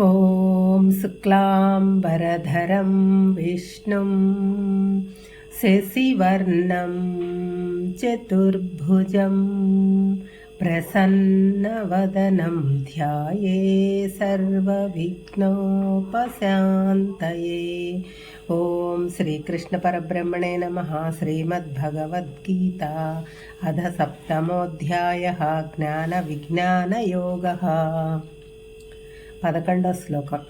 ॐ शुक्लाम्बरधरं विष्णुं शशिवर्णं चतुर्भुजं प्रसन्नवदनं ध्याये सर्वविघ्नोपशान्तये। ॐ श्रीकृष्णपरब्रह्मणे नमः। श्रीमद्भगवद्गीता अध सप्तमोऽध्यायः ज्ञानविज्ञानयोगः। పదకొండో శ్లోకం.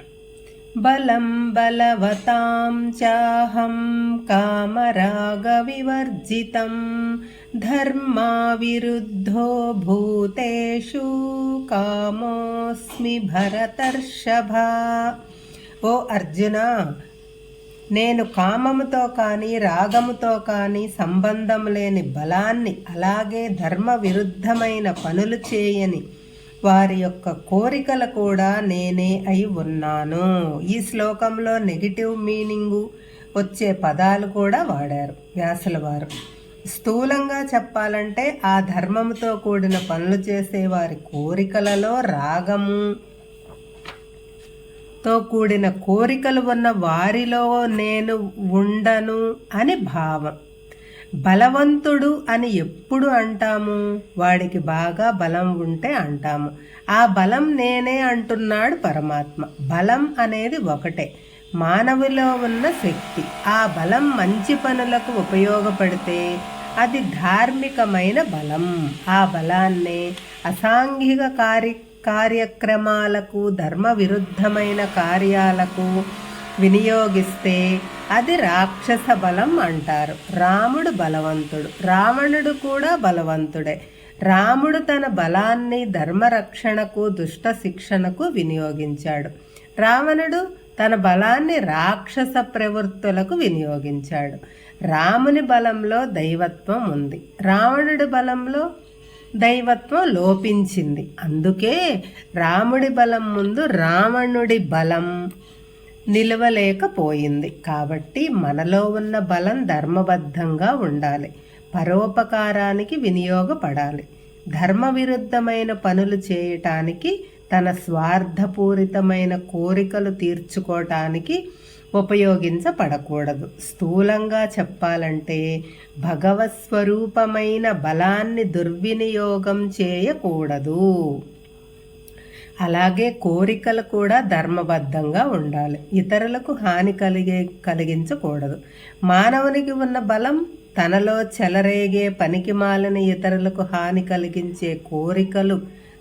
బలం బలవతాం చాహం కామరాగవివర్జితం ధర్మావిరుద్ధో భూతేషు కామోస్మి భరతర్షభ. ఓ అర్జున నేను కామముతో కానీ రాగముతో కానీ సంబంధం లేని బలాన్ని అలాగే ధర్మ విరుద్ధమైన పనులు చేయని వారి యొక్క కోరికలు కూడా నేనే అయి ఉన్నాను. ఈ శ్లోకంలో నెగిటివ్ మీనింగు వచ్చే పదాలు కూడా వాడారు వ్యాసుల వారు. స్థూలంగా చెప్పాలంటే ఆ ధర్మంతో కూడిన పనులు చేసే వారి కోరికలలో రాగము తో కూడిన కోరికలు ఉన్న వారిలో నేను ఉండను అని భావం. బలవంతుడు అని ఎప్పుడు అంటాము? వాడికి బాగా బలం ఉంటే అంటాము. ఆ బలం నేనే అంటున్నాడు పరమాత్మ. బలం అనేది ఒకటే. మానవులో ఉన్న శక్తి. ఆ బలం మంచి పనులకు ఉపయోగపడితే అది ధార్మికమైన బలం. ఆ బలాన్నే అసాంఘిక కార్య కార్యక్రమాలకు ధర్మ విరుద్ధమైన కార్యాలకు వినియోగిస్తే అది రాక్షస బలం అంటారు. రాముడు బలవంతుడు. రావణుడు కూడా బలవంతుడే. రాముడు తన బలాన్ని ధర్మరక్షణకు దుష్ట శిక్షణకు వినియోగించాడు. రావణుడు తన బలాన్ని రాక్షస ప్రవృత్తులకు వినియోగించాడు. రాముని బలంలో దైవత్వం ఉంది. రావణుడి బలంలో దైవత్వం లోపించింది. అందుకే రాముడి బలం ముందు రావణుడి బలం నిలవలేకపోయింది. కాబట్టి మనలో ఉన్న బలం ధర్మబద్ధంగా ఉండాలి. పరోపకారానికి వినియోగపడాలి. ధర్మ విరుద్ధమైన పనులు చేయటానికి తన స్వార్థపూరితమైన కోరికలు తీర్చుకోవటానికి ఉపయోగించబడకూడదు. స్థూలంగా చెప్పాలంటే భగవత్స్వరూపమైన బలాన్ని దుర్వినియోగం చేయకూడదు. అలాగే కోరికలు కూడా ధర్మబద్ధంగా ఉండాలి. ఇతరులకు హాని కలిగే కలిగించకూడదు. మానవునికి ఉన్న బలం తనలో చెలరేగే పనికి మాలిన ఇతరులకు హాని కలిగించే కోరికలు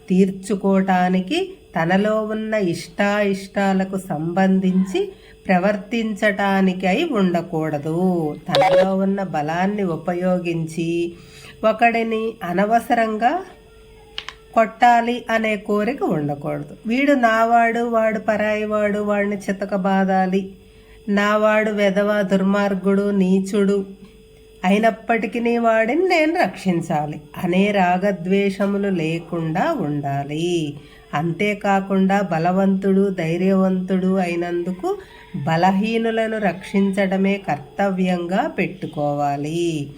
తీర్చుకోవటానికి తనలో ఉన్న ఇష్టాయిష్టాలకు సంబంధించి ప్రవర్తించటానికై ఉండకూడదు. తనలో ఉన్న బలాన్ని ఉపయోగించి ఒకడిని అనవసరంగా కొట్టాలి అనే కోరిక ఉండకూడదు. వీడు నావాడు వాడు పరాయివాడు వాడిని చితకబాదాలి. నావాడు వెధవ దుర్మార్గుడు నీచుడు. అయినప్పటికీ వాడిని నేను రక్షించాలి. అనే రాగద్వేషములు లేకుండా ఉండాలి. అంతేకాకుండా బలవంతుడు ధైర్యవంతుడు అయినందుకు బలహీనులను రక్షించడమే కర్తవ్యంగా పెట్టుకోవాలి.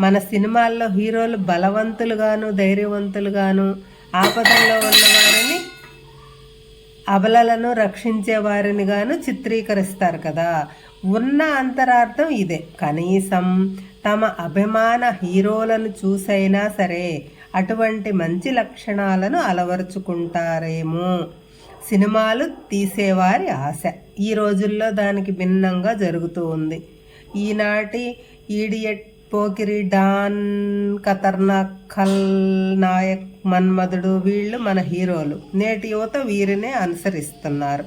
మన సినిమాల్లో హీరోలు బలవంతులుగాను ధైర్యవంతులుగాను ఆపదల్లో ఉన్నవారిని అబలలను రక్షించే వారిని గాను చిత్రీకరిస్తారు కదా. ఉన్న అంతరార్థం ఇదే. కనీసం తమ అభిమాన హీరోలను చూసైనా సరే అటువంటి మంచి లక్షణాలను అలవరుచుకుంటారేమో. సినిమాలు తీసేవారి ఆశ ఈ రోజుల్లో దానికి భిన్నంగా జరుగుతూ ఉంది. ఈనాటి ఈడియట్ పోకిరి డాన్ ఖతర్నాక్ ఖల్ నాయక్ మన్మధుడు వీళ్ళు మన హీరోలు. నేటి యువత వీరినే అనుసరిస్తున్నారు.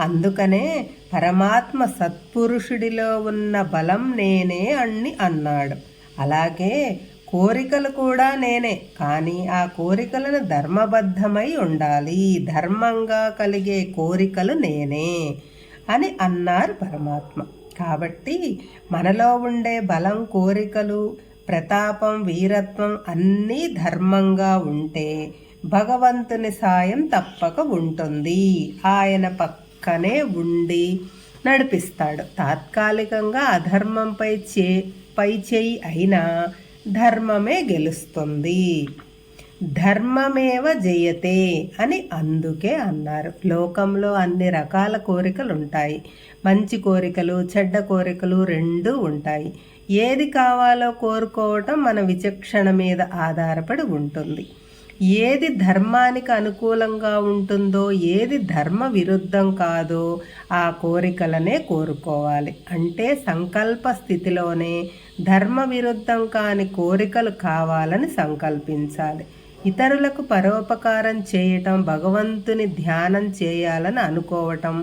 అందుకనే పరమాత్మ సత్పురుషుడిలో ఉన్న బలం నేనే అన్ని అన్నాడు. అలాగే కోరికలు కూడా నేనే. కానీ ఆ కోరికలను ధర్మబద్ధమై ఉండాలి. ధర్మంగా కలిగే కోరికలు నేనే అని అన్నారు పరమాత్మ. కాబట్టి మనలో ఉండే బలం కోరికలు ప్రతాపం వీరత్వం అన్నీ ధర్మంగా ఉంటే భగవంతుని సాయం తప్పక ఉంటుంది. ఆయన పక్కనే ఉండి నడిపిస్తాడు. తాత్కాలికంగా అధర్మంపై చే పై చేయి అయినా ధర్మమే గెలుస్తుంది. ధర్మమేవ జయతే అని అందుకే అన్నారు. లోకంలో అన్ని రకాల కోరికలు ఉంటాయి మంచి కోరికలు చెడ్డ కోరికలు రెండూ ఉంటాయి. ఏది కావాలో కోరుకోవటం మన విచక్షణ మీద ఆధారపడి ఉంటుంది. ఏది ధర్మానికి అనుకూలంగా ఉంటుందో ఏది ధర్మ విరుద్ధం కాదో ఆ కోరికలనే కోరుకోవాలి. అంటే సంకల్ప స్థితిలోనే ధర్మ విరుద్ధం కాని కోరికలు కావాలని సంకల్పించాలి. ఇతరులకు పరోపకారం చేయటం భగవంతుని ధ్యానం చేయాలని అనుకోవటం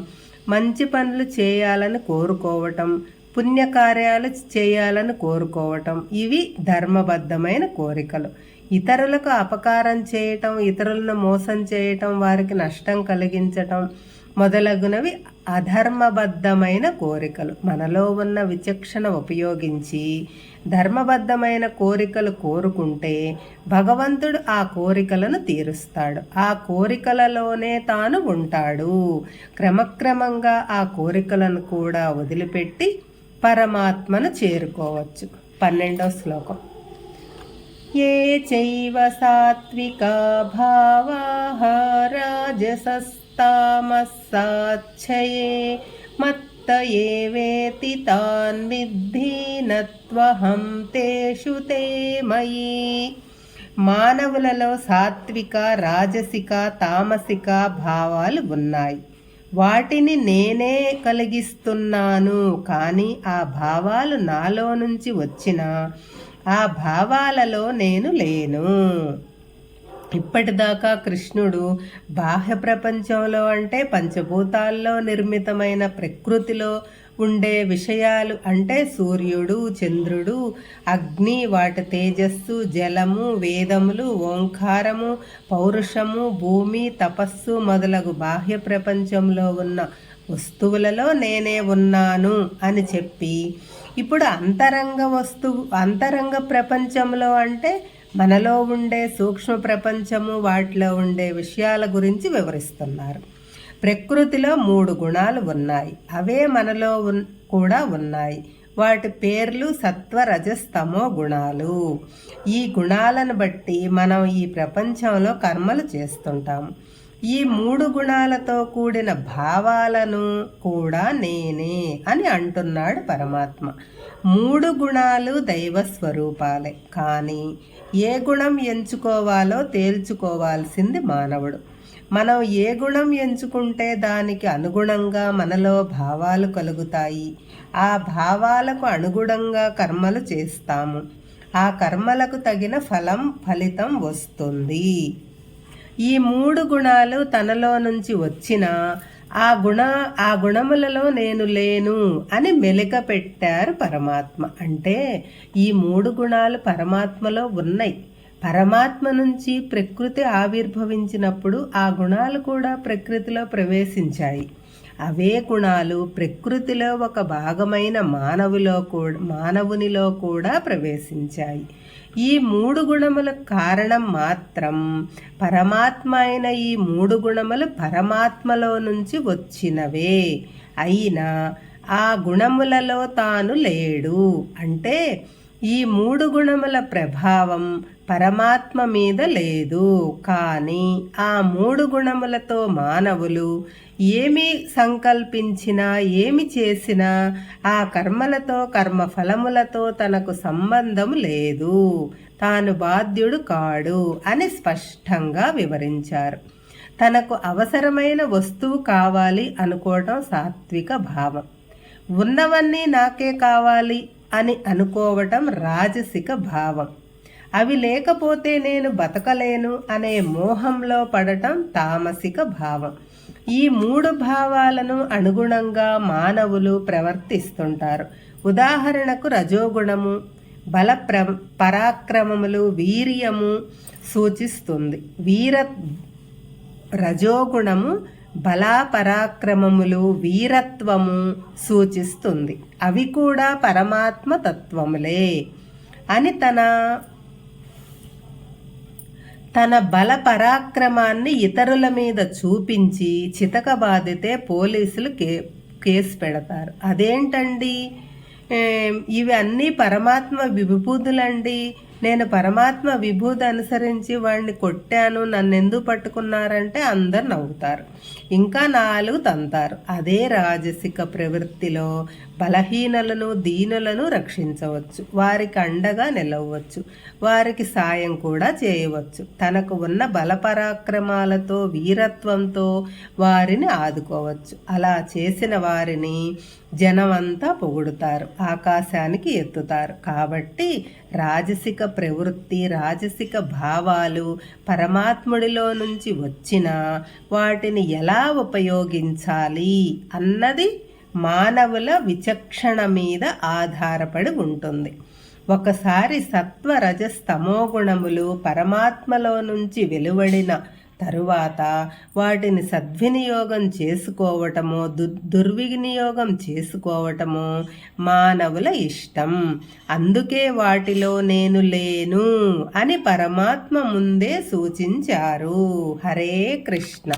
మంచి పనులు చేయాలని కోరుకోవటం పుణ్యకార్యాలు చేయాలని కోరుకోవటం ఇవి ధర్మబద్ధమైన కోరికలు. ఇతరులకు అపకారం చేయటం ఇతరులను మోసం చేయటం వారికి నష్టం కలిగించటం మొదలగునవి అధర్మబద్ధమైన కోరికలు. మనలో ఉన్న విచక్షణ ఉపయోగించి ధర్మబద్ధమైన కోరికలు కోరుకుంటే భగవంతుడు ఆ కోరికలను తీరుస్తాడు. ఆ కోరికలలోనే తాను ఉంటాడు. క్రమక్రమంగా ఆ కోరికలను కూడా వదిలిపెట్టి పరమాత్మను చేరుకోవచ్చు. పన్నెండవ శ్లోకం. ఏ చైవ సాత్వికా భావాః తామస్సాచ్ఛయే మత్త ఏవేతి తాన్ విద్ధి తేషు తే మయి మానవులలో సాత్విక రాజసిక తామసిక భావాలు ఉన్నాయి. వాటిని నేనే కలిగిస్తున్నాను కానీ ఆ భావాలు నాలో నుంచి వచ్చిన ఆ భావాలలో నేను లేను. ఇప్పటిదాకా కృష్ణుడు బాహ్య ప్రపంచంలో అంటే పంచభూతాల్లో నిర్మితమైన ప్రకృతిలో ఉండే విషయాలు అంటే సూర్యుడు చంద్రుడు అగ్ని వాటి తేజస్సు జలము వేదములు ఓంకారము పౌరుషము భూమి తపస్సు మొదలగు బాహ్య ప్రపంచంలో ఉన్న వస్తువులలో నేనే ఉన్నాను అని చెప్పి ఇప్పుడు అంతరంగ వస్తువు అంతరంగ ప్రపంచంలో అంటే మనలో ఉండే సూక్ష్మ ప్రపంచము వాటిలో ఉండే విషయాల గురించి వివరిస్తున్నారు. ప్రకృతిలో మూడు గుణాలు ఉన్నాయి. అవే మనలో కూడా ఉన్నాయి. వాటి పేర్లు సత్వ రజస్తమో గుణాలు. ఈ గుణాలను బట్టి మనం ఈ ప్రపంచంలో కర్మలు చేస్తుంటాము ఈ మూడు గుణాలతో కూడిన భావాలను కూడా నేనే అని అంటున్నాడు పరమాత్మ. మూడు గుణాలు దైవ స్వరూపాలే. కానీ ఏ గుణం ఎంచుకోవాలో తేల్చుకోవాల్సింది మానవుడు. మనం ఏ గుణం ఎంచుకుంటే దానికి అనుగుణంగా మనలో భావాలు కలుగుతాయి ఆ భావాలకు అనుగుణంగా కర్మలు చేస్తాము. ఆ కర్మలకు తగిన ఫలం ఫలితం వస్తుంది. ఈ మూడు గుణాలు తనలో నుంచి వచ్చిన ఆ గుణ ఆ గుణములలో నేను లేను అని మెలిక పెట్టారు పరమాత్మ. అంటే ఈ మూడు గుణాలు పరమాత్మలో ఉన్నాయి. పరమాత్మ నుంచి ప్రకృతి ఆవిర్భవించినప్పుడు ఆ గుణాలు కూడా ప్రకృతిలో ప్రవేశించాయి. అవే గుణాలు ప్రకృతిలో ఒక భాగమైన మానవులో కూడా మానవునిలో కూడా ప్రవేశించాయి. ఈ మూడు గుణముల కారణం మాత్రం పరమాత్మ అయిన ఈ మూడు గుణములు పరమాత్మలో నుంచి వచ్చినవే. అయినా ఆ గుణములలో తాను లేడు. అంటే ఈ మూడు గుణముల ప్రభావం పరమాత్మ మీద లేదు. కానీ ఆ మూడు గుణములతో మానవులు ఏమి సంకల్పించినా ఏమి చేసినా ఆ కర్మలతో కర్మ ఫలములతో తనకు సంబంధం లేదు. తాను బాధ్యుడు కాడు అని స్పష్టంగా వివరించారు. తనకు అవసరమైన వస్తువు కావాలి అనుకోవటం సాత్విక భావం. ఉన్నవన్నీ నాకే కావాలి అని అనుకోవటం రాజసిక భావం. అవి లేకపోతే నేను బతకలేను అనే మోహంలో పడటం తామసిక భావం. ఈ మూడు భావాలను అనుగుణంగా మానవులు ప్రవర్తిస్తుంటారు. ఉదాహరణకు రజోగుణము బల ప్ర పరాక్రమములు వీర్యము సూచిస్తుంది. వీర రజోగుణము బలాపరాక్రమములు వీరత్వము సూచిస్తుంది. అవి కూడా పరమాత్మ తత్వములే అని తన తన బల పరాక్రమాన్ని ఇతరుల మీద చూపించి చితకబాదితే పోలీసులు కే కేసు పెడతారు. అదేంటండి? ఇవి అన్నీ పరమాత్మ విభూతులండి. నేను పరమాత్మ విభూతి అనుసరించి వాడిని కొట్టాను నన్ను ఎందుకు పట్టుకున్నారంటే అందరు నవ్వుతారు. ఇంకా నాలుగు తంతారు. అదే రాజసిక ప్రవృత్తిలో బలహీనలను దీనులను రక్షించవచ్చు. వారికి అండగా నిలవచ్చు. వారికి సాయం కూడా చేయవచ్చు. తనకు ఉన్న బలపరాక్రమాలతో వీరత్వంతో వారిని ఆదుకోవచ్చు. అలా చేసిన వారిని జనమంతా పొగుడుతారు. ఆకాశానికి ఎత్తుతారు. కాబట్టి రాజసిక ప్రవృత్తి రాజసిక భావాలు పరమాత్ముడిలో నుంచి వచ్చిన వాటిని ఎలా ఉపయోగించాలి అన్నది మానవుల విచక్షణ మీద ఆధారపడి ఉంటుంది. ఒకసారి సత్వ రజస్తమోగుణములు పరమాత్మలో నుంచి వెలువడిన తరువాత వాటిని సద్వినియోగం చేసుకోవటము దు దుర్వినియోగం చేసుకోవటము మానవుల ఇష్టం. అందుకే వాటిలో నేను లేను అని పరమాత్మ ముందే సూచించారు. హరే కృష్ణ.